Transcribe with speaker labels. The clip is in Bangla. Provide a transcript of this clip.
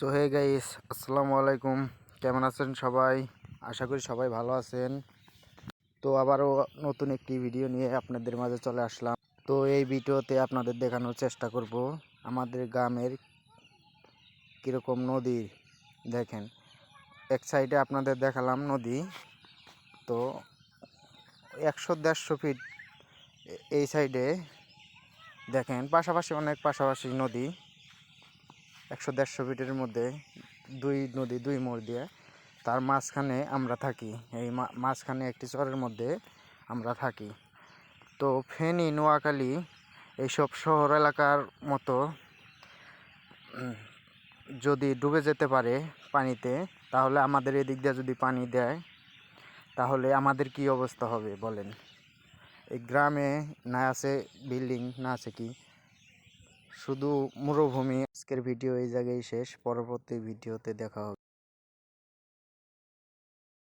Speaker 1: সো হে গাইস আসসালামু আলাইকুম। কেমন আছেন সবাই? আশা করি সবাই ভালো আছেন। তো আবারও নতুন একটি ভিডিও নিয়ে আপনাদের মাঝে চলে আসলাম। তো এই ভিডিওতে আপনাদের দেখানোর চেষ্টা করব আমাদের গ্রামের কীরকম নদী দেখেন। এক সাইডে আপনাদের দেখালাম নদী। তো একশো দেড়শো ফিট এই সাইডে দেখেন, পাশাপাশি অনেক পাশাপাশি নদী। একশো দেড়শো ফিটের মধ্যে দুই নদী, দুই মোড় দিয়ে তার মাঝখানে আমরা থাকি। এই মাঝখানে একটি চরের মধ্যে আমরা থাকি। তো ফেনী, নোয়াখালী এইসব শহর এলাকার মতো যদি ডুবে যেতে পারে পানিতে, তাহলে আমাদের এদিক দিয়ে যদি পানি দেয়, তাহলে আমাদের কি অবস্থা হবে বলেন? এই গ্রামে না আছে বিল্ডিং, না আছে কি? শুধু মরুভূমি আজকের ভিডিও এই জায়গায় শেষ পরবর্তী ভিডিওতে দেখা হবে।